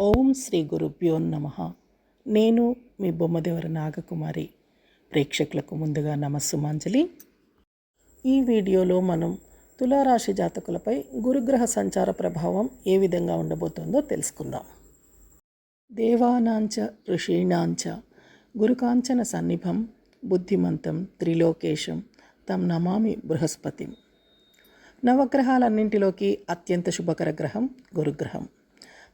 ఓం శ్రీ గురుభ్యో నమ. నేను మీ బొమ్మదేవర నాగకుమారి. ప్రేక్షకులకు ముందుగా నమస్సుమాంజలి. ఈ వీడియోలో మనం తులారాశి జాతకులపై గురుగ్రహ సంచార ప్రభావం ఏ విధంగా ఉండబోతుందో తెలుసుకుందాం. దేవానాంచ ఋషీణాంచ గురుకాంచన సన్నిభం బుద్ధిమంతం త్రిలోకేశం తం నమామి బృహస్పతిం. నవగ్రహాలన్నింటిలోకి అత్యంత శుభకర గ్రహం గురుగ్రహం.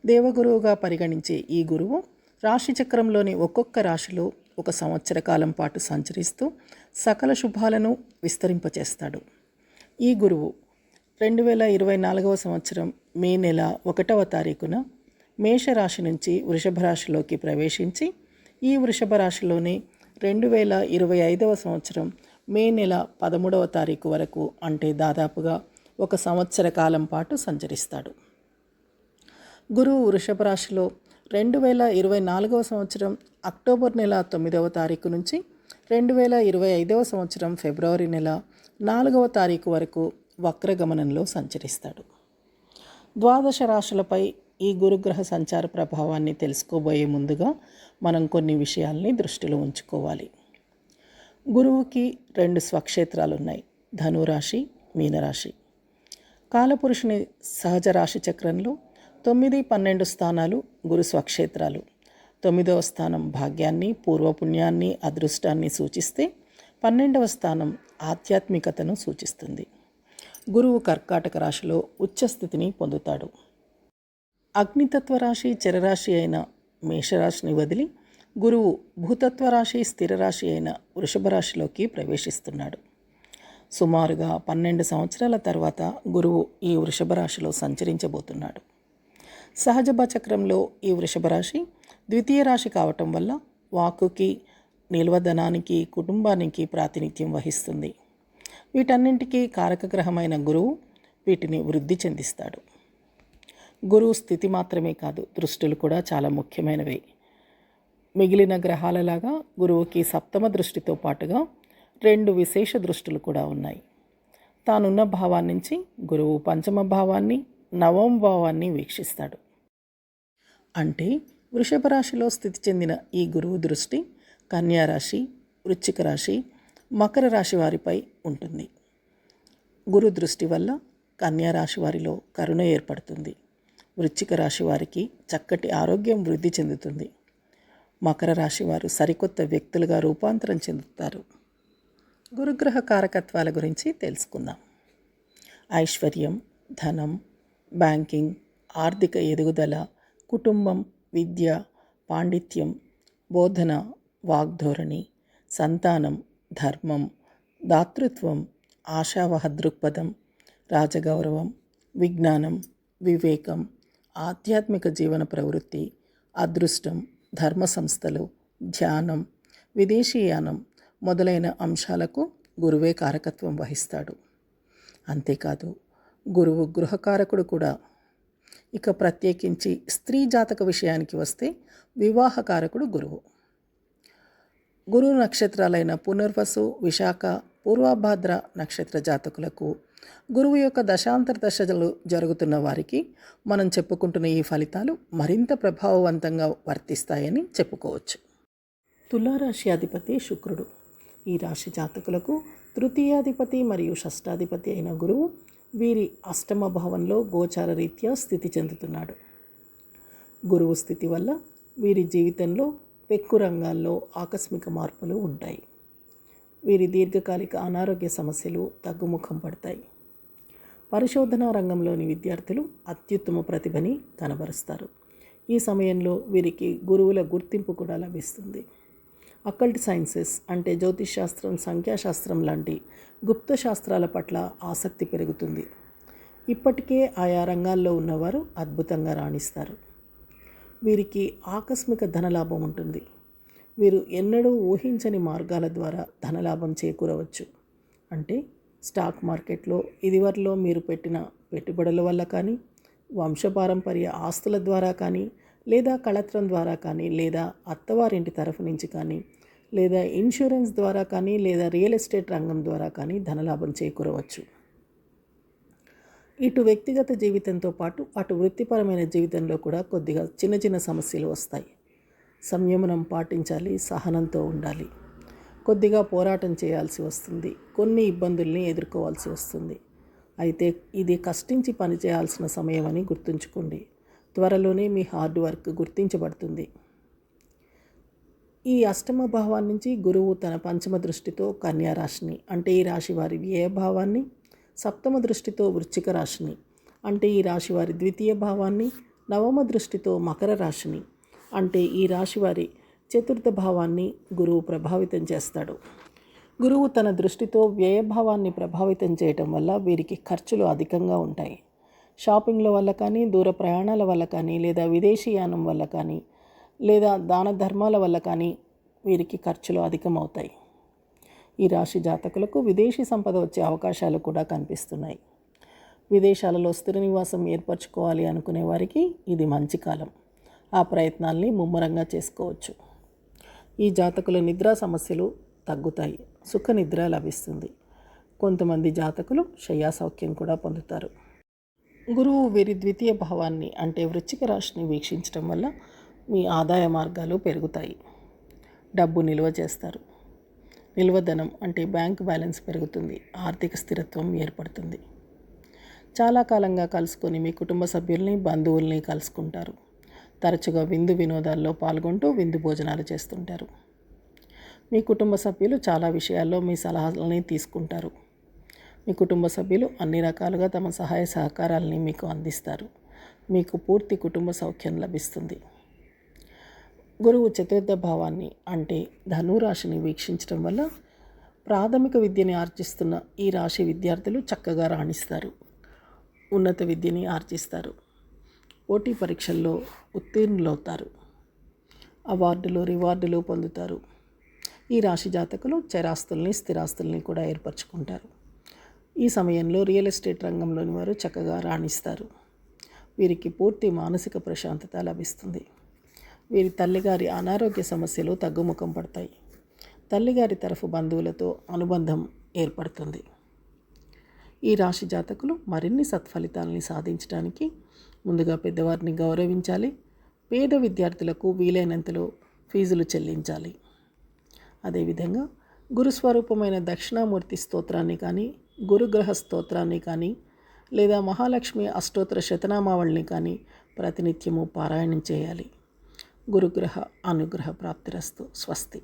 దేవగురువుగా పరిగణించే ఈ గురువు రాశిచక్రంలోని ఒక్కొక్క రాశిలో ఒక సంవత్సర కాలం పాటు సంచరిస్తూ సకల శుభాలను విస్తరింపచేస్తాడు. ఈ గురువు రెండు వేల ఇరవై నాలుగవ సంవత్సరం మే నెల ఒకటవ తారీఖున మేషరాశి నుంచి వృషభ రాశిలోకి ప్రవేశించి ఈ వృషభ రాశిలోనే రెండు వేల ఇరవై ఐదవ సంవత్సరం మే నెల పదమూడవ తారీఖు వరకు అంటే దాదాపుగా ఒక సంవత్సర కాలం పాటు సంచరిస్తాడు. గురువు వృషభ రాశిలో రెండు వేల ఇరవై నాలుగవ సంవత్సరం అక్టోబర్ నెల తొమ్మిదవ తారీఖు నుంచి రెండు వేల ఇరవై ఐదవ సంవత్సరం ఫిబ్రవరి నెల నాలుగవ తారీఖు వరకు వక్రగమనంలో సంచరిస్తాడు. ద్వాదశ రాశులపై ఈ గురుగ్రహ సంచార ప్రభావాన్ని తెలుసుకోబోయే ముందుగా మనం కొన్ని విషయాల్ని దృష్టిలో ఉంచుకోవాలి. గురువుకి రెండు స్వక్షేత్రాలు ఉన్నాయి ధనురాశి మీనరాశి. కాలపురుషుని సహజ రాశి చక్రంలో తొమ్మిది పన్నెండు స్థానాలు గురు స్వక్షేత్రాలు. తొమ్మిదవ స్థానం భాగ్యాన్ని పూర్వపుణ్యాన్ని అదృష్టాన్ని సూచిస్తే పన్నెండవ స్థానం ఆధ్యాత్మికతను సూచిస్తుంది. గురువు కర్కాటక రాశిలో ఉచ్చస్థితిని పొందుతాడు. అగ్నితత్వ రాశి చరరాశి అయిన మేషరాశిని వదిలి గురువు భూతత్వ రాశి స్థిర రాశి అయిన వృషభ రాశిలోకి ప్రవేశిస్తున్నాడు. సుమారుగా పన్నెండు సంవత్సరాల తర్వాత గురువు ఈ వృషభ రాశిలో సంచరించబోతున్నాడు. సహజభ చక్రంలో ఈ వృషభ రాశి ద్వితీయ రాశి కావటం వల్ల వాక్కుకి నిల్వధనానికి కుటుంబానికి ప్రాతినిధ్యం వహిస్తుంది. వీటన్నింటికీ కారకగ్రహమైన గురువు వీటిని వృద్ధి చెందిస్తాడు. గురువు స్థితి మాత్రమే కాదు దృష్టులు కూడా చాలా ముఖ్యమైనవి. మిగిలిన గ్రహాలలాగా గురువుకి సప్తమ దృష్టితో పాటుగా రెండు విశేష దృష్టులు కూడా ఉన్నాయి. తానున్న భావాన్నించి గురువు పంచమ భావాన్ని నవమ భావాన్ని వీక్షిస్తాడు. అంటే వృషభ రాశిలో స్థితి చెందిన ఈ గురువు దృష్టి కన్యా రాశి వృశ్చిక రాశి మకర రాశి వారిపై ఉంటుంది. గురు దృష్టి వల్ల కన్యా రాశి వారిలో కరుణ ఏర్పడుతుంది. వృశ్చిక రాశి వారికి చక్కటి ఆరోగ్యం వృద్ధి చెందుతుంది. మకర రాశి వారు సరికొత్త వ్యక్తులుగా రూపాంతరం చెందుతారు. గురుగ్రహ కారకత్వాల గురించి తెలుసుకుందాం. ఐశ్వర్యం ధనం బ్యాంకింగ్ ఆర్థిక ఎదుగుదల కుటుంబం విద్య పాండిత్యం బోధన వాగ్ధోరణి సంతానం ధర్మం దాతృత్వం ఆశావహ దృక్పథం రాజగౌరవం విజ్ఞానం వివేకం ఆధ్యాత్మిక జీవన ప్రవృత్తి అదృష్టం ధర్మ సంస్థలు ధ్యానం విదేశీయానం మొదలైన అంశాలకు గురువే కారకత్వం వహిస్తాడు. అంతేకాదు గురువు గృహకారకుడు కూడా ఇక ప్రత్యేకించి స్త్రీ జాతక విషయానికి వస్తే వివాహకారకుడు గురువు. గురువు నక్షత్రాలైన పునర్వసు విశాఖ పూర్వభాద్ర నక్షత్ర జాతకులకు గురువు యొక్క దశాంతర దశలు జరుగుతున్న వారికి మనం చెప్పుకుంటున్న ఈ ఫలితాలు మరింత ప్రభావవంతంగా వర్తిస్తాయని చెప్పుకోవచ్చు. తులారాశి అధిపతి శుక్రుడు. ఈ రాశి జాతకులకు తృతీయాధిపతి మరియు షష్టాధిపతి అయిన గురువు వీరి అష్టమ భావంలో గోచార రీత్యా స్థితి చెందుతున్నాడు. గురువు స్థితి వల్ల వీరి జీవితంలో పెక్కు రంగాల్లో ఆకస్మిక మార్పులు ఉంటాయి. వీరి దీర్ఘకాలిక అనారోగ్య సమస్యలు తగ్గుముఖం పడతాయి. పరిశోధనా రంగంలోని విద్యార్థులు అత్యుత్తమ ప్రతిభని కనబరుస్తారు. ఈ సమయంలో వీరికి గురువుల గుర్తింపు కూడా లభిస్తుంది. అకల్ట్ సైన్సెస్ అంటే జ్యోతిష్ శాస్త్రం సంఖ్యాశాస్త్రం లాంటి గుప్త శాస్త్రాల పట్ల ఆసక్తి పెరుగుతుంది. ఇప్పటికే ఆయా రంగాల్లో ఉన్నవారు అద్భుతంగా రాణిస్తారు. వీరికి ఆకస్మిక ధనలాభం ఉంటుంది. వీరు ఎన్నడూ ఊహించని మార్గాల ద్వారా ధనలాభం చేకూరవచ్చు. అంటే స్టాక్ మార్కెట్లో ఇదివరలో మీరు పెట్టిన పెట్టుబడుల వల్ల కానీ వంశపారంపర్య ఆస్తుల ద్వారా కానీ లేదా కళత్రం ద్వారా కానీ లేదా అత్తవారింటి తరఫు నుంచి కానీ లేదా ఇన్సూరెన్స్ ద్వారా కానీ లేదా రియల్ ఎస్టేట్ రంగం ద్వారా కానీ ధనలాభం చేకూరవచ్చు. ఇటు వ్యక్తిగత జీవితంతో పాటు అటు వృత్తిపరమైన జీవితంలో కూడా కొద్దిగా చిన్న చిన్న సమస్యలు వస్తాయి. సంయమనం పాటించాలి సహనంతో ఉండాలి. కొద్దిగా పోరాటం చేయాల్సి వస్తుంది. కొన్ని ఇబ్బందుల్ని ఎదుర్కోవాల్సి వస్తుంది. అయితే ఇది కష్టించి పనిచేయాల్సిన సమయం అని గుర్తుంచుకోండి. త్వరలోనే మీ హార్డ్ వర్క్ గుర్తించబడుతుంది. ఈ అష్టమ భావాన్ని నుంచి గురువు తన పంచమ దృష్టితో కన్యా రాశిని అంటే ఈ రాశి వారి వ్యయ భావాన్ని సప్తమ దృష్టితో వృశ్చిక రాశిని అంటే ఈ రాశి వారి ద్వితీయ భావాన్ని నవమ దృష్టితో మకర రాశిని అంటే ఈ రాశి వారి చతుర్థ భావాన్ని గురువు ప్రభావితం చేస్తాడు. గురువు తన దృష్టితో వ్యయభావాన్ని ప్రభావితం చేయటం వల్ల వీరికి ఖర్చులు అధికంగా ఉంటాయి. షాపింగ్ల వల్ల కానీ దూర ప్రయాణాల వల్ల కానీ లేదా విదేశీయానం వల్ల కానీ లేదా దాన ధర్మాల వల్ల కానీ వీరికి ఖర్చులు అధికమవుతాయి. ఈ రాశి జాతకులకు విదేశీ సంపద వచ్చే అవకాశాలు కూడా కనిపిస్తున్నాయి. విదేశాలలో స్థిర నివాసం ఏర్పరచుకోవాలి అనుకునే వారికి ఇది మంచి కాలం. ఆ ప్రయత్నాల్ని ముమ్మరంగా చేసుకోవచ్చు. ఈ జాతకుల నిద్రా సమస్యలు తగ్గుతాయి. సుఖ నిద్ర లభిస్తుంది. కొంతమంది జాతకులు శయ్యా సౌఖ్యం కూడా పొందుతారు. గురువు వీరి ద్వితీయ భావాన్ని అంటే వృశ్చిక రాశిని వీక్షించడం వల్ల మీ ఆదాయ మార్గాలు పెరుగుతాయి. డబ్బు నిల్వ చేస్తారు. నిల్వధనం అంటే బ్యాంక్ బ్యాలెన్స్ పెరుగుతుంది. ఆర్థిక స్థిరత్వం ఏర్పడుతుంది. చాలా కాలంగా కలుసుకొని మీ కుటుంబ సభ్యుల్ని బంధువుల్ని కలుసుకుంటారు. తరచుగా విందు వినోదాల్లో పాల్గొంటూ విందు భోజనాలు చేస్తుంటారు. మీ కుటుంబ సభ్యులు చాలా విషయాల్లో మీ సలహాలని తీసుకుంటారు. మీ కుటుంబ సభ్యులు అన్ని రకాలుగా తమ సహాయ సహకారాలని మీకు అందిస్తారు. మీకు పూర్తి కుటుంబ సౌఖ్యం లభిస్తుంది. గురువు చతుర్థ భావాన్ని అంటే ధనురాశిని వీక్షించడం వల్ల ప్రాథమిక విద్యని ఆర్జిస్తున్న ఈ రాశి విద్యార్థులు చక్కగా రాణిస్తారు. ఉన్నత విద్యని ఆర్జిస్తారు. పోటీ పరీక్షల్లో ఉత్తీర్ణులవుతారు. అవార్డులు రివార్డులు పొందుతారు. ఈ రాశి జాతకులు చరాస్తుల్ని స్థిరాస్తుల్ని కూడా ఏర్పరచుకుంటారు. ఈ సమయంలో రియల్ ఎస్టేట్ రంగంలోని వారు చక్కగా రాణిస్తారు. వీరికి పూర్తి మానసిక ప్రశాంతత లభిస్తుంది. వీరి తల్లిగారి అనారోగ్య సమస్యలు తగ్గుముఖం పడతాయి. తల్లిగారి తరఫు బంధువులతో అనుబంధం ఏర్పడుతుంది. ఈ రాశి జాతకులు మరిన్ని సత్ఫలితాలని సాధించడానికి ముందుగా పెద్దవారిని గౌరవించాలి. పేద విద్యార్థులకు వీలైనంతలో ఫీజులు చెల్లించాలి. అదేవిధంగా గురుస్వరూపమైన దక్షిణామూర్తి స్తోత్రాన్ని కానీ గురుగ్రహ స్తోత్రాన్ని కానీ లేదా మహాలక్ష్మి అష్టోత్తర శతనామావళిని కానీ ప్రతినిత్యము పారాయణం చేయాలి. గురుగ్రహ అనుగ్రహ ప్రాప్తిరస్తు. స్వస్తి.